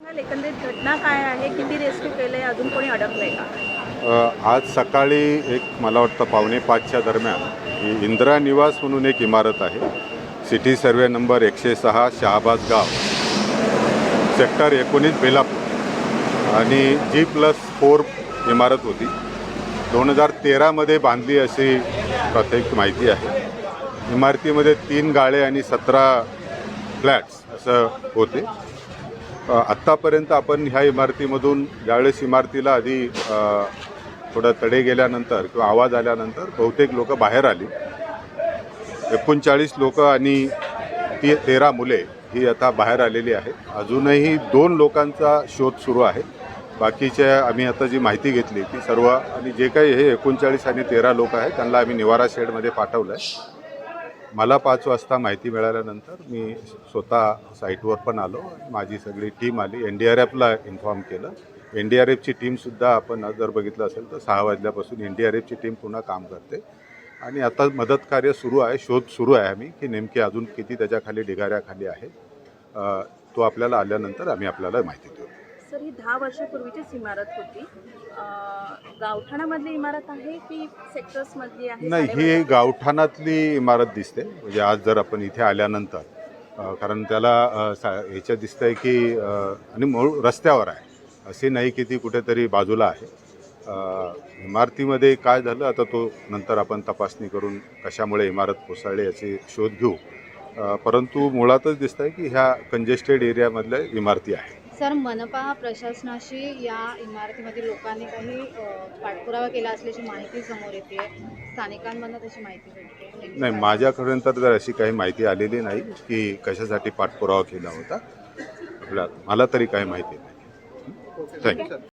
एकंदरीत घटना काय आहे? किती रेस्क्यू केले अजून कोणी अडकलंय का? आज सकाळी एक मला वाटतं पावणे पाचच्या दरम्यान ही इंदिरा निवास म्हणून एक इमारत आहे. सिटी सर्वे नंबर एकशे सहा शहाबाज गाव सेक्टर एकोणीस बेलापूर. आणि जी प्लस फोर इमारत होती दोन हजार तेरामध्ये बांधली अशी प्राथमिक माहिती आहे. इमारतीमध्ये तीन गाळे आणि सतरा फ्लॅट्स असं होते. आत्तापर्यंत आपण ह्या इमारतीमधून ज्यावेळेस इमारतीला आधी थोडं तडे गेल्यानंतर किंवा आवाज आल्यानंतर बहुतेक लोक बाहेर आली. एकोणचाळीस लोक आणि ती तेरा मुले ही आता बाहेर आलेली आहेत. अजूनही दोन लोकांचा शोध सुरू आहे. बाकीच्या आम्ही आता जी माहिती घेतली ती सर्व आणि जे काही हे एकोणचाळीस आणि तेरा लोक आहेत त्यांना आम्ही निवारा शेडमध्ये पाठवलं आहे मला पाच वाजता माहिती मिळाल्यानंतर मी स्वतः साईटवर पण आलो. माझी सगळी टीम आली. एन डी आर एफला इन्फॉर्म केलं. एन डी आर एफची टीमसुद्धा आपण जर बघितलं असेल तर सहा वाजल्यापासून एन डी आर एफची टीम पुन्हा काम करते. आणि आता मदत कार्य सुरू आहे. शोध सुरू आहे आम्ही की नेमके अजून किती त्याच्याखाली ढिगाऱ्याखाली आहे. तो आपल्याला आल्यानंतर आम्ही आपल्याला माहिती देऊ. सर ही दहा वर्षापूर्वीचीच इमारत होती. गावठाणामधली इमारत आहे की सेक्टर्स मधली आहे? नाही ही? गावठाणातली इमारत दिसते. म्हणजे आज जर आपण इथे आल्यानंतर कारण त्याला ह्याच्या दिसतंय की आणि मूळ रस्त्यावर आहे. असे नाही की ती कुठेतरी बाजूला आहे. इमारतीमध्ये काय झालं आता तो नंतर आपण तपासणी करून कशामुळे इमारत कोसळली याचे शोध घेऊ. परंतु मुळातच दिसतंय की ह्या कंजेस्टेड एरियामधल्या इमारती आहेत. सर मनपा प्रशासनाशी या इमारतीमधील लोकांनी काही पाठपुरावा केला असल्याची माहिती समोर येते स्थानिकांमधनं तशी माहिती भेटते. नाही माझ्याकडून तर जर अशी काही माहिती आलेली नाही की कशासाठी पाठपुरावा केला होता आपल्या मला तरी काही माहिती नाही. थँक्यू